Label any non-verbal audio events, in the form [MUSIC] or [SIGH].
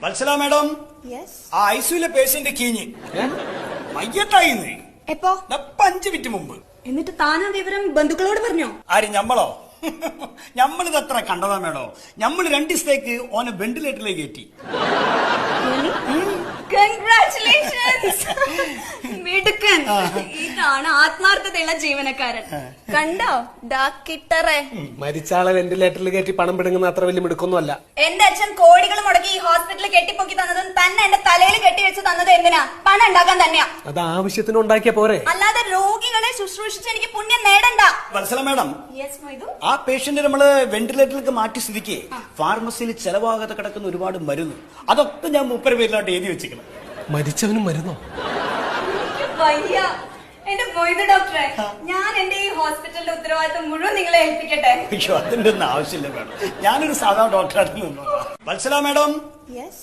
Vatsala madam yes ആ ഐസിയുലെ patient കീഞ്ഞ്. മയ്യത്തായിന്ന്. എപ്പോ? ഇപ്പൊ അഞ്ച് മിനിറ്റ് മുമ്പ്. എന്നിട്ട് താനാ വിവരം ബന്ധുക്കളോട് പറഞ്ഞോ? ആര് ഞമ്മളോ? [LAUGHS] ഞമ്മളിത് അത്ര കണ്ടതാ മേഡോ? ഞമ്മൾ രണ്ടു ദിവസത്തേക്ക് ഓനെ വെന്റിലേറ്ററിലേക്ക് കയറ്റി. [LAUGHS] ഇതാണ് ആത്മാർത്ഥതയുള്ള ജീവനക്കാരൻ. കണ്ടോ? ഡാക്കിട്ടറെ മരിച്ചാളെ വെന്റിലേറ്ററിൽ കയറ്റി പണം പിടുങ്ങുന്ന അത്ര വലിയ മിടുക്കൊന്നുമല്ല. എന്റെ അച്ഛൻ കോടികൾ മുടക്കി ഈ ഹോസ്പിറ്റലിൽ കെട്ടിപ്പൊക്കി തന്നതും തന്നെ എന്റെ തലയിൽ കെട്ടിവെച്ച് തന്നത് എന്തിനാ? പണം ഉണ്ടാക്കാൻ തന്നെയാ. അത് ആവശ്യത്തിന് ഉണ്ടാക്കിയ പോരെ. അല്ലാതെ രോഗികളെ ശുശ്രൂഷിച്ച് എനിക്ക് പുണ്യം നേടണ്ട. വത്സല മാഡം ആ പേഷ്യന്റ് നമ്മൾ വെന്റിലേറ്ററിലേക്ക് മാറ്റി സ്ഥിതിക്ക് ഫാർമസിയിൽ ചെലവാകാതെ കിടക്കുന്ന ഒരുപാട് മരുന്ന്. അതൊക്കെ ഞാൻ മുപ്പര പേരിലോട്ട് എഴുതി വെച്ചിരിക്കണം. മരിച്ചവനും മരുന്നോ? വയ്യ. എന്റെ പോയത് ഡോക്ടറെ ഞാൻ എന്റെ ഈ ഹോസ്പിറ്റലിന്റെ ഉത്തരവാദിത്തം മുഴുവൻ നിങ്ങളെ ഏൽപ്പിക്കട്ടെ? അയ്യോ അതിന്റെ ഒന്നും ആവശ്യമില്ല മാഡം. ഞാനൊരു സാധാരണ ഡോക്ടറായിട്ട് നിന്നു വത്സല മാഡം. യെസ്